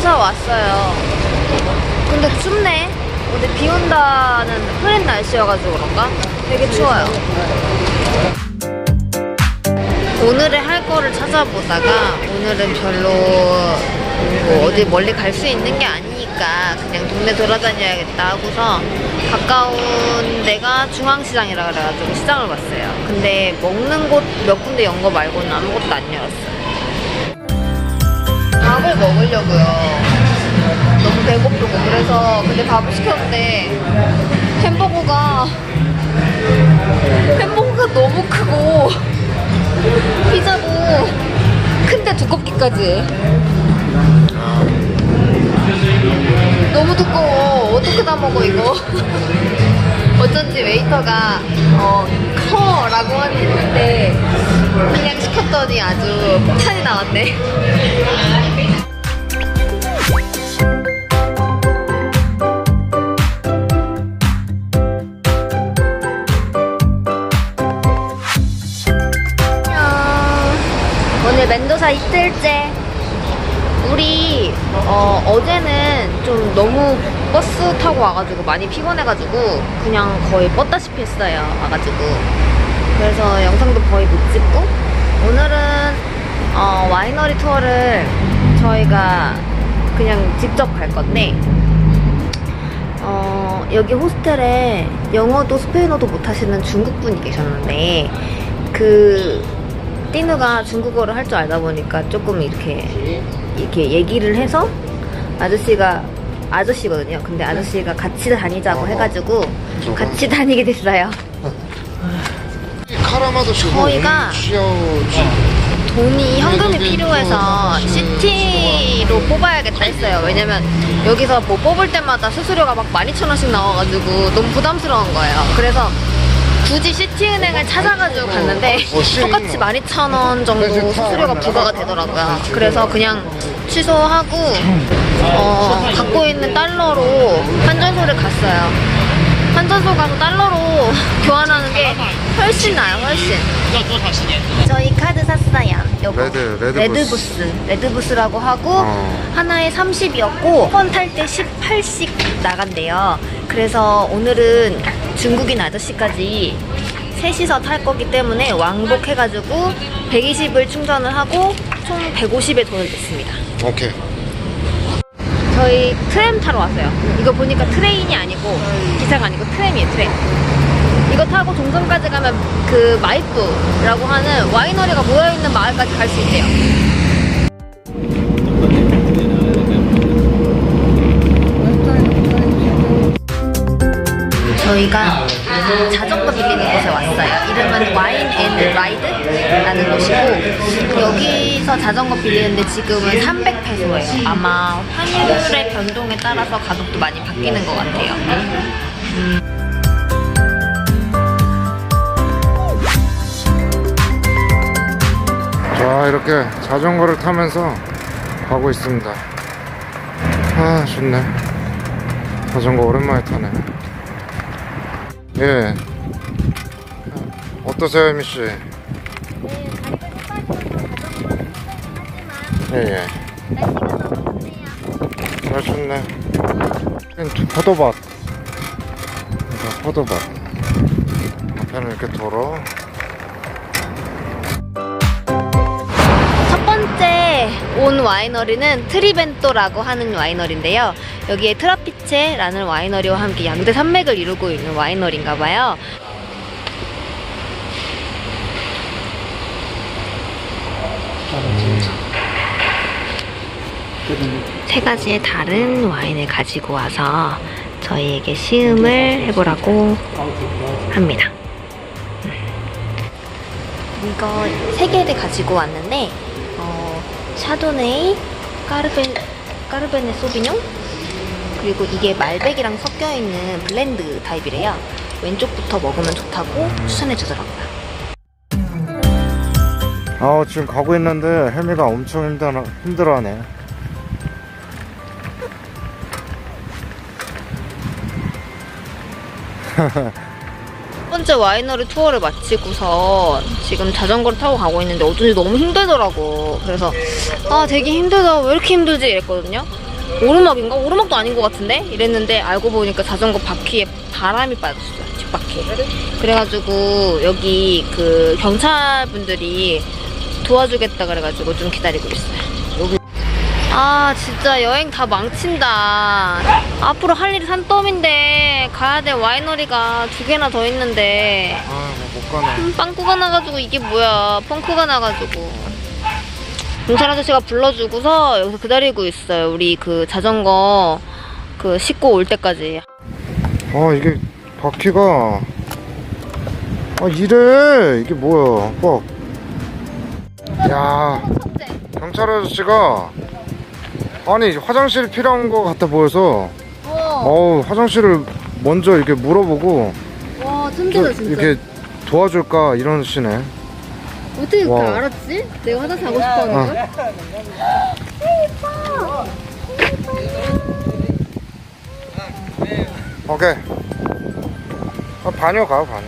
멘도사 왔어요. 근데 춥네. 오늘 비 온다는 흐린 날씨여가지고 그런가? 되게 추워요. 오늘의 할 거를 찾아보다가 오늘은 별로 뭐 어디 멀리 갈 수 있는 게 아니니까 그냥 동네 돌아다녀야겠다 하고서 가까운 데가 중앙시장이라 그래가지고 시장을 왔어요. 근데 먹는 곳 몇 군데 연 거 말고는 아무것도 안 열었어요. 밥을 먹으려고요. 너무 배고프고. 그래서 근데 밥을 시켰는데 햄버거가 햄버거가 너무 크고 피자도 큰데 두껍기까지. 너무 두꺼워. 어떻게 다 먹어 이거? 어쩐지 웨이터가 어 커라고 했는데 그냥 시켰더니 아주 폭탄이 나왔네 오늘 멘도사 이틀째. 우리 어, 어제는 좀 너무 버스 타고 와가지고 많이 피곤해가지고 그냥 거의 뻗다시피 했어요. 와가지고 그래서 영상도 거의 못 찍고 오늘은 어, 와이너리 투어를 저희가 그냥 직접 갈 건데 어, 여기 호스텔에 영어도 스페인어도 못하시는 중국분이 계셨는데 그 띠누가 중국어를 할 줄 알다 보니까 조금 이렇게 이렇게 얘기를 해서 아저씨가 아저씨거든요. 근데 아저씨가 같이 다니자고 해가지고 같이 다니게 됐어요. 저희가 돈이 현금이 필요해서 시티로 뽑아야겠다 했어요. 왜냐면 여기서 뭐 뽑을 때마다 수수료가 막 12,000원씩 나와가지고 너무 부담스러운 거예요. 그래서 굳이 시티은행을 찾아가지고 갔는데 어, 씨. 똑같이 12,000원 정도 수수료가 부과가 되더라고요. 그래서 그냥 취소하고 어, 갖고 있는 달러로 환전소를 갔어요. 환전소 가서 달러로 교환하는 게 훨씬 나아요, 훨씬. 저희 카드 샀어요. 요거. 레드, 레드부스. 레드부스. 레드부스라고 하고 어. 하나에 30이었고 번탈때 18씩 나간대요. 그래서 오늘은 중국인 아저씨까지 셋이서 탈 거기 때문에 왕복해가지고 120을 충전을 하고 총 150에 돈을 냈습니다. 오케이 저희 트램 타러 왔어요. 이거 보니까 트레인이 아니고 기차가 아니고 트램이에요, 트램. 이거 타고 동성까지 가면 그 마이프라고 하는 와이너리가 모여있는 마을까지 갈 수 있대요. 저희가 자전거 빌리는 곳에 왔어요. 이름은 와인 앤 라이드라는 곳이고 여기서 자전거 빌리는데 지금은 300페소예요. 아마 환율의 변동에 따라서 가격도 많이 바뀌는 것 같아요. 자 이렇게 자전거를 타면서 가고 있습니다 아 좋네 자전거 오랜만에 타네 예. 어떠세요 혜미 씨? 예예. 잘 좋네. 포도밭. 이거 포도밭. 앞에는 이렇게 도로. 첫 번째 온 와이너리는 트리벤토라고 하는 와이너리인데요. 여기에 트라피체라는 와이너리와 함께 양대 산맥을 이루고 있는 와이너리인가 봐요. 세 가지의 다른 와인을 가지고 와서 저희에게 시음을 해보라고 합니다. 이거 세 개를 가지고 왔는데 어, 샤도네이, 까르베, 까르베네 소비뇽 그리고 이게 말백이랑 섞여 있는 블렌드 타입이래요. 왼쪽부터 먹으면 좋다고 추천해 주더라고요. 아 지금 가고 있는데 혜미가 엄청 힘들어, 힘들어하네 첫 번째 와이너리 투어를 마치고서 지금 자전거를 타고 가고 있는데 어쩐지 너무 힘들더라고. 그래서 아 되게 힘들다. 왜 이렇게 힘들지? 이랬거든요. 오르막인가? 오르막도 아닌 것 같은데? 이랬는데 알고 보니까 자전거 바퀴에 바람이 빠졌어요. 뒷바퀴. 그래가지고 여기 그 경찰분들이 도와주겠다 그래가지고 좀 기다리고 있어요. 여기- 아 진짜 여행 다 망친다. 앞으로 할 일이 산더미인데 가야 될 와이너리가 두 개나 더 있는데 아못 가네 음, 빵꾸가 나가지고 이게 뭐야 펑크가 나가지고 경찰 아저씨가 불러주고서 여기서 기다리고 있어요. 우리 그 자전거 그 싣고 올 때까지. 아 이게 바퀴가. 아 이래. 이게 뭐야. 꽉야. 경찰 아저씨가. 아니 화장실 필요한 거 같아 보여서. 어, 어우 화장실을 먼저 이렇게 물어보고. 와저 이렇게 도와줄까? 이런 시네 어떻게 그렇게 와. 알았지? 내가 화장실 가고 싶어 하는 걸? 오케이. 아, 반여 가 반여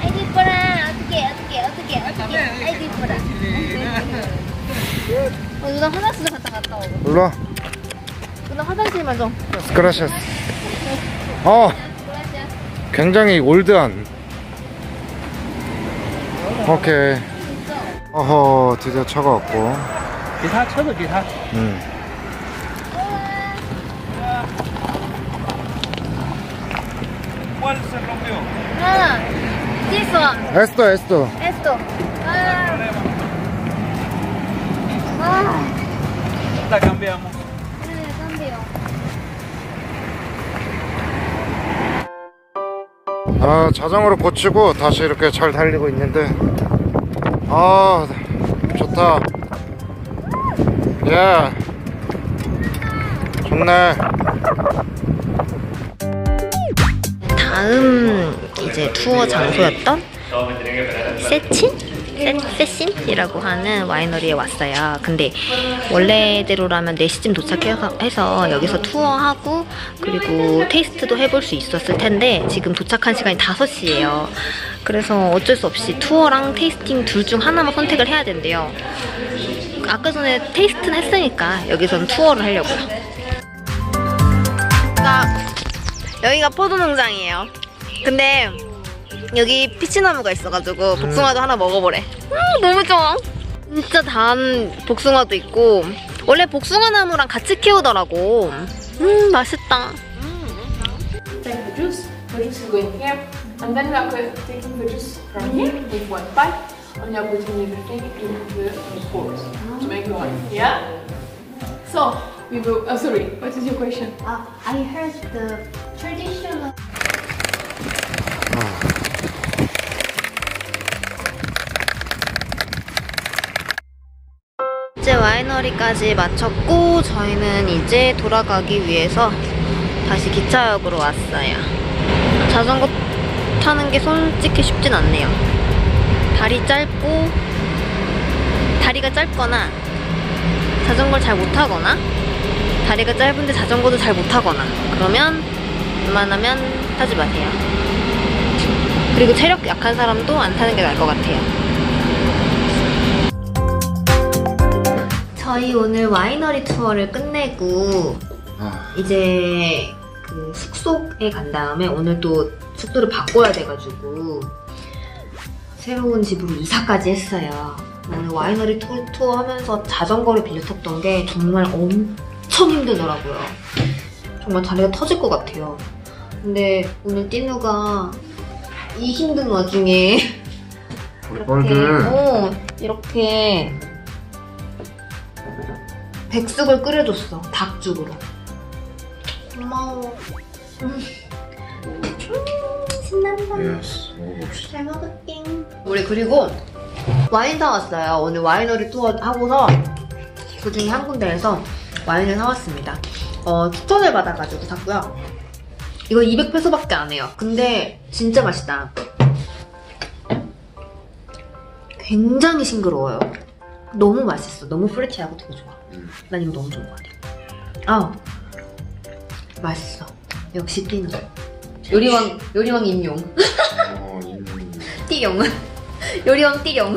아이디 이뻐라 어떻게 어떻게 어떻게 어떻게 아이디 이뻐라 어, 누나 화장실 갔다 갔다 오고. 일로 와. 누나 화장실만 좀 그라시아스 어 굉장히 올드한. 오케이. 어허 드디어 차가 왔고. 기사 쳐도 기사. 음. 아, 에스토 에스토 에스토 아. 아. 아 자전거를 고치고 다시 이렇게 잘 달리고 있는데. 아 좋다. 예. 좋네. 다음 이제 투어 장소였던 세친? 세, 세신이라고 하는 와이너리에 왔어요. 근데 원래대로라면 4시쯤 도착해서 해서 여기서 투어하고 그리고 테이스트도 해볼 수 있었을 텐데 지금 도착한 시간이 5시예요. 그래서 어쩔 수 없이 투어랑 테이스팅 둘 중 하나만 선택을 해야 된대요. 아까 전에 테이스트는 했으니까 여기서는 투어를 하려고요. 여기가 포도 농장이에요. 근데 여기 피치나무가 있어가지고 복숭아도 하나 먹어보래. 음, 너무 좋아. 진짜 단 복숭아도 있고 원래 복숭아 나무랑 같이 키우더라고. 음 맛있다. take the juice. The juice is going here, and then we are taking the juice from here with one pipe, and we are putting everything in the pot to make the wine. Yeah. So we go. Oh, sorry. What is your question? Uh, I heard the traditional. 이제 와이너리까지 마쳤고 저희는 이제 돌아가기 위해서 다시 기차역으로 왔어요. 자전거 타는 게 솔직히 쉽진 않네요. 다리 짧고 다리가 짧거나 자전거를 잘못 타거나 다리가 짧은데 자전거도 잘못 타거나 그러면 웬만하면 타지 마세요. 그리고 체력 약한 사람도 안 타는 게 나을 것 같아요. 저희 오늘 와이너리 투어를 끝내고 아, 이제 그 숙소에 간 다음에 오늘 또 숙소를 바꿔야 돼가지고 새로운 집으로 이사까지 했어요. 오늘 와이너리 투, 투어 하면서 자전거를 빌려 탔던 게 정말 엄청 힘들더라고요. 정말 다리가 터질 것 같아요. 근데 오늘 띠누가 이 힘든 와중에 이렇게, 어, 이렇게 백숙을 끓여줬어. 닭죽으로. 고마워. 음, 신난다. 예스 먹어봅시다 잘 먹을게. 우리 그리고 와인 사왔어요. 오늘 와이너리 투어 하고서 그 중에 한 군데에서 와인을 사왔습니다. 어, 추천을 받아가지고 샀고요. 이거 200페소밖에 안 해요. 근데 진짜 맛있다. 굉장히 싱그러워요. 너무 맛있어. 너무 프레티하고 되게 좋아. 난 이거 너무 좋은 것 같아. 아, 맛있어. 역시 띠는. 요리왕, 요리왕 임용. 어, 이- 띠용. 요리왕 띠용.